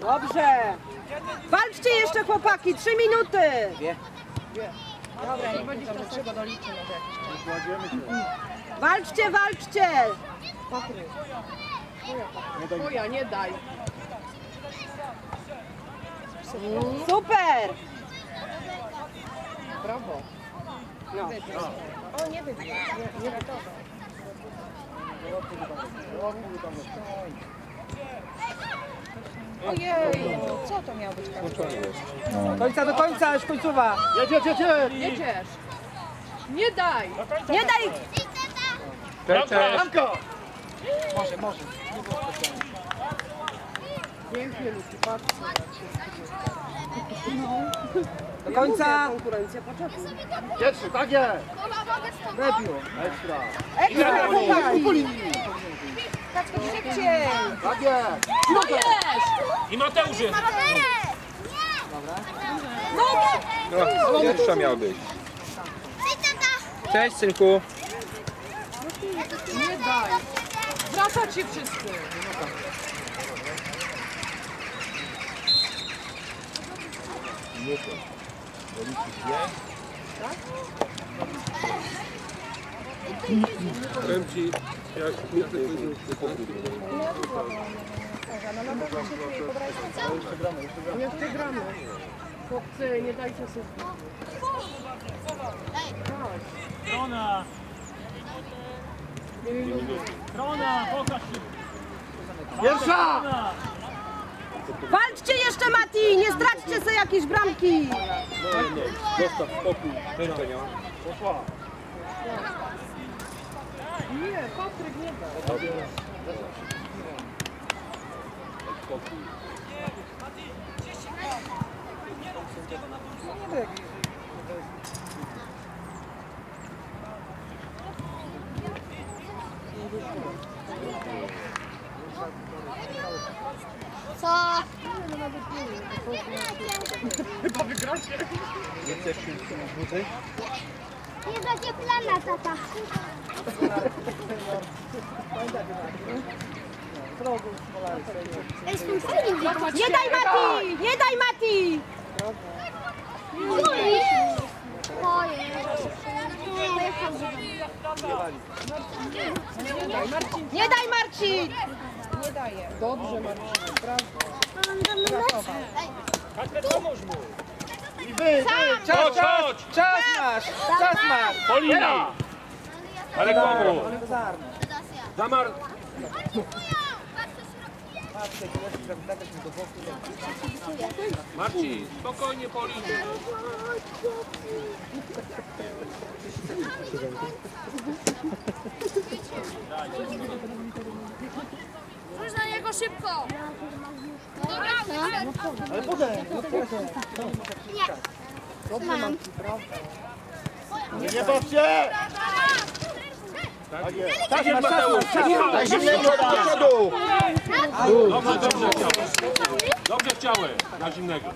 Dobrze. Walczcie jeszcze chłopaki, trzy minuty. Dobra, nie będzie czasu, go doliczy może jakiś czas. Walczcie, walczcie. Chuja, nie daj. Super. Brawo. No. O, nie wybił. Nie, nie gotowe. Ojej, co to miało być tak? Końca do końca, już końcowa. Jedziesz. Nie daj. Nie daj. Pięknie, Luki, patrzcie. Do końca. Konkurencja, poczekaj. Pierwszy, tak jest! Debiu. Ekstra! Ekstra chłopaki. Kaczko, szybciej. Tak jest! I Mateuszy! No, pierwsza miała być. Cześć synku. Nie daj. Wracać się wszyscy. Powiem ci, jak Jeszcze gramy. Chłopcy, nie dajcie sobie. Strona! Strona, pokaż się! Pierwsza! Walczcie jeszcze Mati, nie straćcie sobie jakieś bramki. Zostaw spokój. Jeszcze nie ma. Nie, Patryk, nie daj. Co? Nie będzie plana, tata. Ej, swój fajnie wygląda. Nie daj Mati, nie daj Mati. Nie daj Marcin. Nie daję. Dobrze, Marcin, brawo. Kacper, pomóż mu! I wy, wy! Czas, Chodź, czas, chodź! czas masz, czas masz. Polina! Ale komu? Zamar... Marcin, spokojnie Polina. Rzuć na niego szybko. Ale potem! Mam. Nie, nie bawcie! Tak jest Mateusz, Daj zimnego do przodu! Dobrze, dobrze chciałeś. Dobrze chciałeś na zimnego.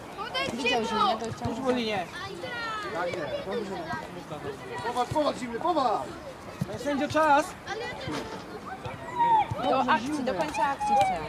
Popatrz, popatrz zimny, popatrz! Sędzio czas. Do akcji, do końca akcji chcę.